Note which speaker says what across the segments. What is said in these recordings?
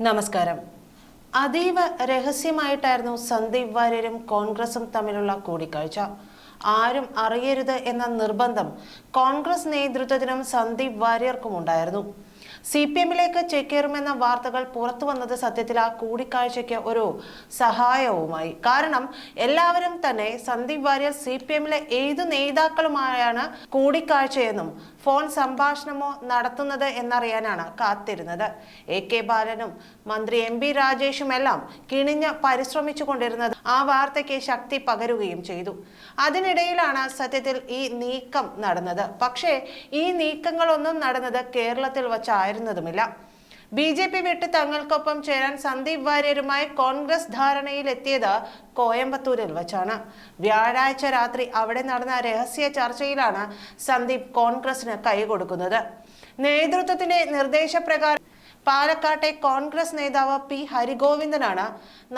Speaker 1: നമസ്കാരം. അതീവ രഹസ്യമായിട്ടായിരുന്നു സന്ദീപ് വാര്യരും കോൺഗ്രസും തമ്മിലുള്ള കൂടിക്കാഴ്ച. ആരും അറിയരുത് എന്ന നിർബന്ധം കോൺഗ്രസ് നേതൃത്വത്തിനും സന്ദീപ് വാര്യർക്കും ഉണ്ടായിരുന്നു സി പി എമ്മിലേക്ക് ചേക്കേറുമെന്ന വാർത്തകൾ പുറത്തു വന്നത് സത്യത്തിൽ ആ കൂടിക്കാഴ്ചയ്ക്ക് ഒരു സഹായവുമായി. കാരണം എല്ലാവരും തന്നെ സന്ദീപ് വാര്യർ സി പി എമ്മിലെ ഏതു നേതാക്കളുമായാണ് കൂടിക്കാഴ്ചയെന്നും ഫോൺ സംഭാഷണമോ നടത്തുന്നത് എന്നറിയാനാണ് കാത്തിരുന്നത്. എ കെ ബാലനും മന്ത്രി എം പി രാജേഷും എല്ലാം കിണിഞ്ഞ് പരിശ്രമിച്ചു കൊണ്ടിരുന്നത് ആ വാർത്തയ്ക്ക് ശക്തി പകരുകയും ചെയ്തു. അതിനിടയിലാണ് സത്യത്തിൽ ഈ നീക്കം നടന്നത്. പക്ഷേ ഈ നീക്കങ്ങളൊന്നും നടന്നത് കേരളത്തിൽ വച്ചായിരുന്നതുമില്ല ബി ജെ പി വിട്ട് തങ്ങൾക്കൊപ്പം ചേരാൻ സന്ദീപ് വാര്യരുമായി കോൺഗ്രസ് ധാരണയിലെത്തിയത് കോയമ്പത്തൂരിൽ വച്ചാണ്. വ്യാഴാഴ്ച രാത്രി അവിടെ നടന്ന രഹസ്യ ചർച്ചയിലാണ് സന്ദീപ് കോൺഗ്രസിന് കൈകൊടുക്കുന്നത്. നേതൃത്വത്തിന്റെ നിർദ്ദേശപ്രകാരം പാലക്കാട്ടെ കോൺഗ്രസ് നേതാവ് പി ഹരിഗോവിന്ദനാണ്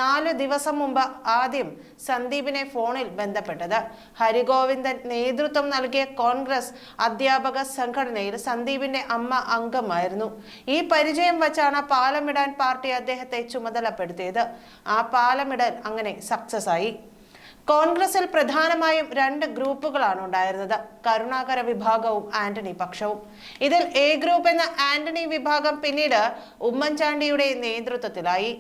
Speaker 1: നാല് ദിവസം മുമ്പ് ആദ്യം സന്ദീപിനെ ഫോണിൽ ബന്ധപ്പെട്ടത്. ഹരിഗോവിന്ദൻ നേതൃത്വം നൽകിയ കോൺഗ്രസ് അധ്യാപക സംഘടനയിൽ സന്ദീപിന്റെ അമ്മ അംഗമായിരുന്നു. ഈ പരിചയം വച്ചാണ് പാലമിടാൻ പാർട്ടി അദ്ദേഹത്തെ ചുമതലപ്പെടുത്തിയത്. ആ പാലമിടൽ അങ്ങനെ സക്സസ് ആയി. കോൺഗ്രസിൽ പ്രധാനമായും രണ്ട് ഗ്രൂപ്പുകളാണ് ഉണ്ടായിരുന്നത്. കരുണാകര വിഭാഗവും ആന്റണി പക്ഷവും. ഇതിൽ എ ഗ്രൂപ്പ് എന്ന ആന്റണി വിഭാഗം പിന്നീട് ഉമ്മൻചാണ്ടിയുടെ നേതൃത്വത്തിലായി.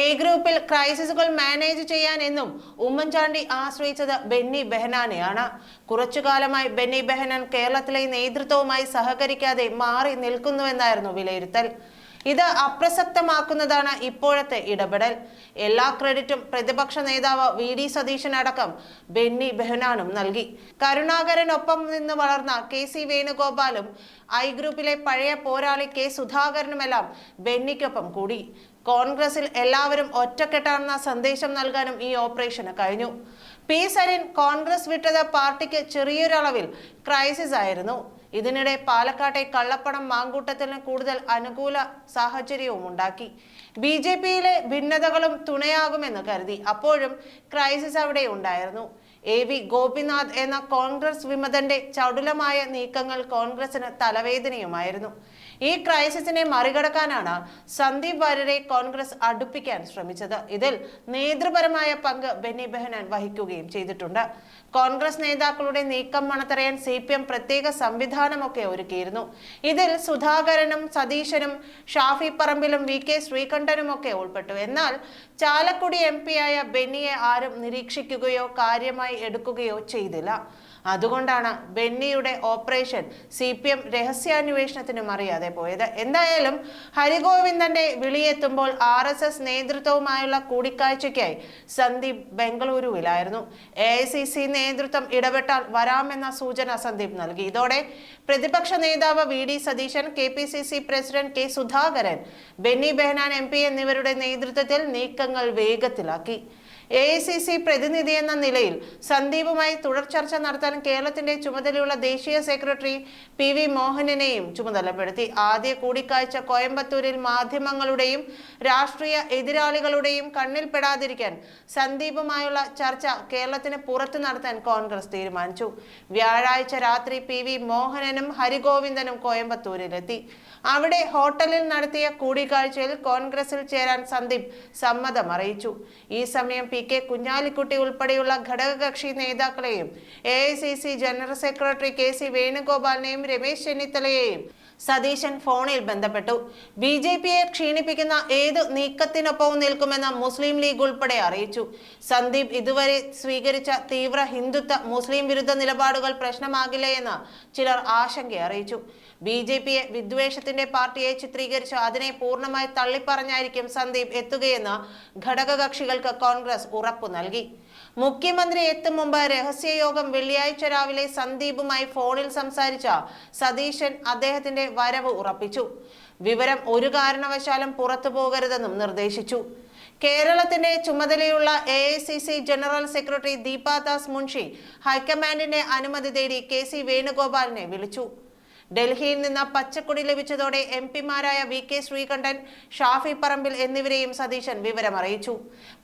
Speaker 1: എ ഗ്രൂപ്പിൽ ക്രൈസിസുകൾ മാനേജ് ചെയ്യാൻ എന്നും ഉമ്മൻചാണ്ടി ആശ്രയിച്ചത് ബെന്നി ബെഹനാനെയാണ്. കുറച്ചുകാലമായി ബെന്നി ബെഹനാൻ കേരളത്തിലെ നേതൃത്വവുമായി സഹകരിക്കാതെ മാറി നിൽക്കുന്നുവെന്നായിരുന്നു വിലയിരുത്തൽ. ഇത് അപ്രസക്തമാക്കുന്നതാണ് ഇപ്പോഴത്തെ ഇടപെടൽ. എല്ലാ ക്രെഡിറ്റും പ്രതിപക്ഷ നേതാവ് വി. ഡി. സതീശൻ അടക്കം ബെന്നി ബെഹനാനും നൽകി. കരുണാകരനൊപ്പം നിന്ന് വളർന്ന കെ. സി. വേണുഗോപാലും ഐ ഗ്രൂപ്പിലെ പഴയ പോരാളി കെ. സുധാകരനുമെല്ലാം ബെന്നിക്കൊപ്പം കൂടി. കോൺഗ്രസിൽ എല്ലാവരും ഒറ്റക്കെട്ടാണെന്ന സന്ദേശം നൽകാനും ഈ ഓപ്പറേഷന് കഴിഞ്ഞു. പി. സരിൻ കോൺഗ്രസ് വിട്ടത് പാർട്ടിക്ക് ചെറിയൊരളവിൽ ക്രൈസിസ് ആയിരുന്നു ഇതിനിടെ പാലക്കാട്ടെ കള്ളപ്പണം മാങ്കൂട്ടത്തിന് കൂടുതൽ അനുകൂല സാഹചര്യവും ഉണ്ടാക്കി. ബി ജെ പിയിലെ ഭിന്നതകളും തുണയാകുമെന്ന് കരുതി. അപ്പോഴും ക്രൈസിസ് അവിടെ ഉണ്ടായിരുന്നു. എ വി ഗോപിനാഥ് എന്ന കോൺഗ്രസ് വിമതന്റെ ചടുലമായ നീക്കങ്ങൾ കോൺഗ്രസിന് തലവേദനയുമായിരുന്നു. ഈ ക്രൈസിസിനെ മറികടക്കാനാണ് സന്ദീപ് വാര്യരെ കോൺഗ്രസ് അടുപ്പിക്കാൻ ശ്രമിച്ചത്. ഇതിൽ നേതൃപരമായ പങ്ക് ബെന്നി ബെഹനാൻ വഹിക്കുകയും ചെയ്തിട്ടുണ്ട്. കോൺഗ്രസ് നേതാക്കളുടെ നീക്കം മണത്തറിയാൻ സി പി എം പ്രത്യേക സംവിധാനമൊക്കെ ഒരുക്കിയിരുന്നു. ഇതിൽ സുധാകരനും സതീശനും ഷാഫി പറമ്പിലും വി കെ ശ്രീകണ്ഠനും ഒക്കെ ഉൾപ്പെട്ടു. എന്നാൽ ചാലക്കുടി എം ആയ ബെന്നിയെ ആരും നിരീക്ഷിക്കുകയോ കാര്യമായി എടുക്കുകയോ ചെയ്തില്ല. അതുകൊണ്ടാണ് ബെന്നിയുടെ ഓപ്പറേഷൻ സി പി എം രഹസ്യാന്വേഷണത്തിനും അറിയാതെ പോയത്. എന്തായാലും ഹരിഗോവിന്ദന്റെ വിളിയെത്തുമ്പോൾ ആർ എസ് എസ് നേതൃത്വവുമായുള്ള കൂടിക്കാഴ്ചയ്ക്കായി സന്ദീപ് ബംഗളൂരുവിലായിരുന്നു. എ ഐ സി സി നേതൃത്വം ഇടപെട്ടാൽ വരാമെന്ന സൂചന സന്ദീപ് നൽകി. ഇതോടെ പ്രതിപക്ഷ നേതാവ് V D Satheesan K P C C president K Sudhakaran Benny Behanan M P എന്നിവരുടെ നേതൃത്വത്തിൽ നീക്കങ്ങൾ വേഗത്തിലാക്കി. എ ഐ സി സി പ്രതിനിധി എന്ന നിലയിൽ സന്ദീപുമായി തുടർ ചർച്ച നടത്താൻ കേരളത്തിന്റെ ചുമതലയുള്ള ദേശീയ സെക്രട്ടറി പി വി മോഹനനെയും ചുമതലപ്പെടുത്തി. ആദ്യ കൂടിക്കാഴ്ച കോയമ്പത്തൂരിൽ മാധ്യമങ്ങളുടെയും രാഷ്ട്രീയ എതിരാളികളുടെയും കണ്ണിൽപ്പെടാതിരിക്കാൻ സന്ദീപുമായുള്ള ചർച്ച കേരളത്തിന് പുറത്തു നടത്താൻ കോൺഗ്രസ് തീരുമാനിച്ചു. വ്യാഴാഴ്ച രാത്രി പി വി മോഹനനും ഹരിഗോവിന്ദനും കോയമ്പത്തൂരിലെത്തി. അവിടെ ഹോട്ടലിൽ നടത്തിയ കൂടിക്കാഴ്ചയിൽ കോൺഗ്രസിൽ ചേരാൻ സന്ദീപ് സമ്മതം അറിയിച്ചു. ഈ സമയം പി കെ കുഞ്ഞാലിക്കുട്ടി ഉൾപ്പെടെയുള്ള ഘടകകക്ഷി നേതാക്കളെയും A general secretary K C വേണുഗോപാലിനെയും Ramesh ചെന്നിത്തലയെയും സതീശൻ ഫോണിൽ ബന്ധപ്പെട്ടു. ബി ജെ പിയെ ക്ഷീണിപ്പിക്കുന്ന ഏത് നീക്കത്തിനൊപ്പവും നിൽക്കുമെന്ന് മുസ്ലിം ലീഗ് ഉൾപ്പെടെ അറിയിച്ചു. സന്ദീപ് ഇതുവരെ സ്വീകരിച്ച തീവ്ര ഹിന്ദുത്വ മുസ്ലിം വിരുദ്ധ നിലപാടുകൾ പ്രശ്നമാകില്ല എന്ന് ചിലർ ആശങ്ക അറിയിച്ചു. ബി ജെ പിയെ വിദ്വേഷത്തിന്റെ പാർട്ടിയെ ചിത്രീകരിച്ച് അതിനെ പൂർണമായി തള്ളിപ്പറഞ്ഞായിരിക്കും സന്ദീപ് എത്തുകയെന്ന് ഘടകകക്ഷികൾക്ക് കോൺഗ്രസ് ഉറപ്പു നൽകി. മുഖ്യമന്ത്രി എത്തും മുമ്പ് രഹസ്യയോഗം വെള്ളിയാഴ്ച രാവിലെ സന്ദീപുമായി ഫോണിൽ സംസാരിച്ച സതീശൻ അദ്ദേഹത്തിന്റെ വരവ് ഉറപ്പിച്ചു. വിവരം ഒരു കാരണവശാലും പുറത്തു പോകരുതെന്നും നിർദ്ദേശിച്ചു. കേരളത്തിന്റെ ചുമതലയുള്ള A I C C general secretary Deepadas Munshi ഹൈക്കമാൻഡിന്റെ അനുമതി തേടി കെ സി വേണുഗോപാലിനെ വിളിച്ചു. ഡൽഹിയിൽ നിന്ന് പച്ചക്കൊടി ലഭിച്ചതോടെ എം പിമാരായ വി കെ ശ്രീകണ്ഠൻ ഷാഫി പറമ്പിൽ എന്നിവരെയും സതീശൻ വിവരമറിയിച്ചു.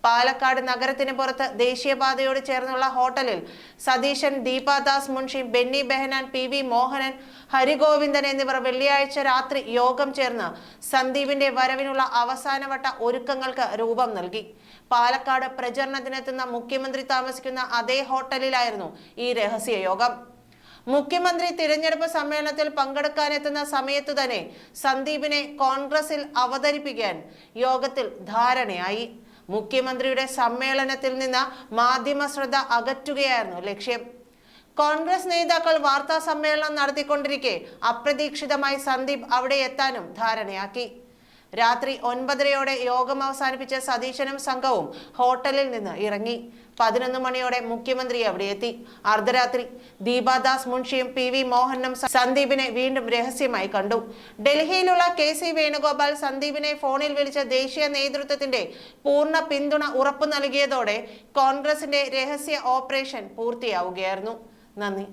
Speaker 1: പാലക്കാട് നഗരത്തിന് പുറത്ത് ദേശീയപാതയോട് ചേർന്നുള്ള ഹോട്ടലിൽ സതീശൻ ദീപാദാസ് മുൻഷി ബെന്നി ബെഹനാൻ പി വി മോഹനൻ ഹരിഗോവിന്ദൻ എന്നിവർ വെള്ളിയാഴ്ച രാത്രി യോഗം ചേർന്ന് സന്ദീപിന്റെ വരവിനുള്ള അവസാനവട്ട ഒരുക്കങ്ങൾക്ക് രൂപം നൽകി. പാലക്കാട് പ്രചരണത്തിനെത്തുന്ന മുഖ്യമന്ത്രി താമസിക്കുന്ന അതേ ഹോട്ടലിലായിരുന്നു ഈ രഹസ്യ യോഗം മുഖ്യമന്ത്രി തിരഞ്ഞെടുപ്പ് സമ്മേളനത്തിൽ പങ്കെടുക്കാനെത്തുന്ന സമയത്തു തന്നെ സന്ദീപിനെ കോൺഗ്രസിൽ അവതരിപ്പിക്കാൻ യോഗത്തിൽ ധാരണയായി. മുഖ്യമന്ത്രിയുടെ സമ്മേളനത്തിൽ നിന്ന് മാധ്യമ ശ്രദ്ധ അകറ്റുകയായിരുന്നു ലക്ഷ്യം. കോൺഗ്രസ് നേതാക്കൾ വാർത്താ സമ്മേളനം നടത്തിക്കൊണ്ടിരിക്കെ അപ്രതീക്ഷിതമായി സന്ദീപ് അവിടെ എത്താനും ധാരണയാക്കി. രാത്രി ഒൻപതരയോടെ യോഗം അവസാനിപ്പിച്ച സതീശനും സംഘവും ഹോട്ടലിൽ നിന്ന് ഇറങ്ങി പതിനൊന്ന് മണിയോടെ മുഖ്യമന്ത്രി അവിടെ എത്തി. അർദ്ധരാത്രി ദീപാദാസ് മുൻഷിയും പി വി മോഹനും സന്ദീപിനെ വീണ്ടും രഹസ്യമായി കണ്ടു. ഡൽഹിയിലുള്ള കെ സി വേണുഗോപാൽ സന്ദീപിനെ ഫോണിൽ വിളിച്ച ദേശീയ നേതൃത്വത്തിന്റെ പൂർണ പിന്തുണ ഉറപ്പു നൽകിയതോടെ കോൺഗ്രസിന്റെ രഹസ്യ ഓപ്പറേഷൻ പൂർത്തിയാവുകയായിരുന്നു. നന്ദി.